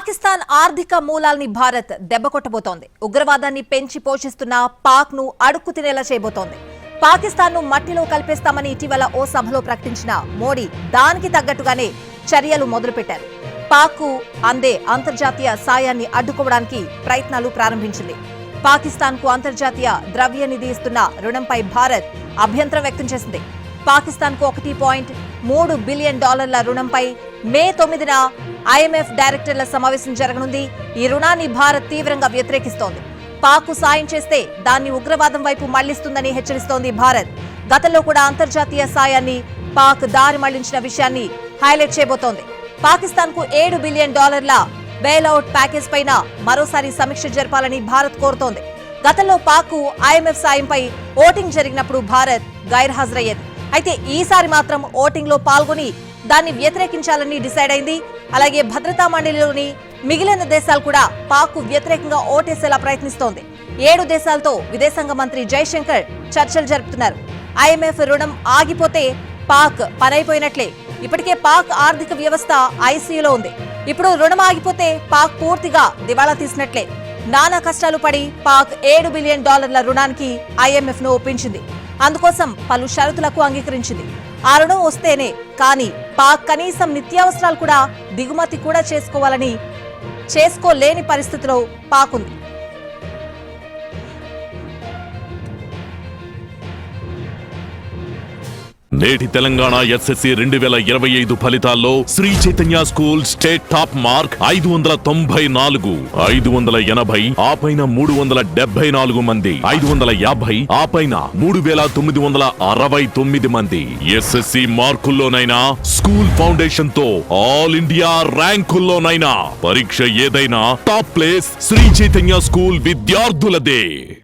పాకిస్తాన్ ఆర్థిక మూలాల్ని భారత్ దెబ్బకొట్టబోతోంది. ఉగ్రవాదాన్ని పెంచి పోషిస్తున్న పాక్ను అడుక్కు తినేలా చేయబోతోంది. పాకిస్తాన్ను మట్టిలో కల్పేస్తామని ఇటీవల ఓ సభలో ప్రకటించిన మోడీ దానికి తగ్గట్టుగానే చర్యలు మొదలుపెట్టారు. పాక్కు అందే అంతర్జాతీయ సాయాన్ని అడ్డుకోవడానికి ప్రయత్నాలు ప్రారంభించింది. పాకిస్తాన్కు అంతర్జాతీయ ద్రవ్య నిధి ఇస్తున్న రుణంపై భారత్ అభ్యంతరం వ్యక్తం చేసింది. పాకిస్తాన్కు ఒకటి పాయింట్ మూడు బిలియన్ డాలర్ల రుణంపై మే తొమ్మిదిన ఐఎంఎఫ్ డైరెక్టర్ల సమావేశం జరగనుంది. ఈ రుణాన్ని భారత్ తీవ్రంగా వ్యతిరేకిస్తోంది. పాకు సాయం చేస్తే దాన్ని ఉగ్రవాదం వైపు మళ్ళిస్తుందని హెచ్చరిస్తోంది భారత్. గతంలో కూడా అంతర్జాతీయ సాయాన్ని పాక్ దారి మళ్ళించిన విషయాన్ని హైలైట్ చేయబోతోంది. పాకిస్తాన్కు ఏడు బిలియన్ డాలర్ల బెయిల్అవుట్ ప్యాకేజ్ పైన మరోసారి సమీక్ష జరపాలని భారత్ కోరుతోంది. గతంలో పాక్ ఐఎంఎఫ్ సాయంపై ఓటింగ్ జరిగినప్పుడు భారత్ గైర్హాజరయ్యేది. అయితే ఈసారి మాత్రం ఓటింగ్లో పాల్గొని దాన్ని వ్యతిరేకించాలని డిసైడ్ అయింది. అలాగే భద్రతా మండలిలోని మిగిలిన దేశాలు కూడా పాక్ వ్యతిరేకంగా ఓటేసేలా ప్రయత్నిస్తోంది. ఏడు దేశాలతో విదేశాంగ మంత్రి జైశంకర్ చర్చలు జరుపుతున్నారు. ఐఎంఎఫ్ రుణం ఆగిపోతే పాక్ పనైపోయినట్లే. ఇప్పటికే పాక్ ఆర్థిక వ్యవస్థ ఐసీయూలో ఉంది. ఇప్పుడు రుణం ఆగిపోతే పాక్ పూర్తిగా దివాళా తీసినట్లే. నానా కష్టాలు పడి పాక్ ఏడు బిలియన్ డాలర్ల రుణానికి ఐఎంఎఫ్ను ఒప్పించింది. అందుకోసం పలు షరతులకు అంగీకరించింది. ఆ రుణం వస్తేనే కానీ పాక్ కనీసం నిత్యావసరాలు కూడా దిగుమతి కూడా చేసుకోవాలని చేసుకోలేని పరిస్థితిలో పాక్ ఉంది నేటి తెలంగాణ ఎస్ఎస్సి రెండు వేల ఇరవై ఐదు ఫలితాల్లో Shri Chaitanya school state top mark ఐదు వందల తొంభై నాలుగు ఐదు వందల ఎనభై ఆ పైన మూడు వందల డెబ్బై నాలుగు మంది ఐదు వందల యాభై ఆ పైన మూడు వేల తొమ్మిది వందల అరవై తొమ్మిది మంది. ఎస్ఎస్సి మార్కుల్లోనైనా స్కూల్ ఫౌండేషన్తో ఆల్ ఇండియా ర్యాంకుల్లోనైనా పరీక్ష ఏదైనా top place Shri Chaitanya school విద్యార్థులదే.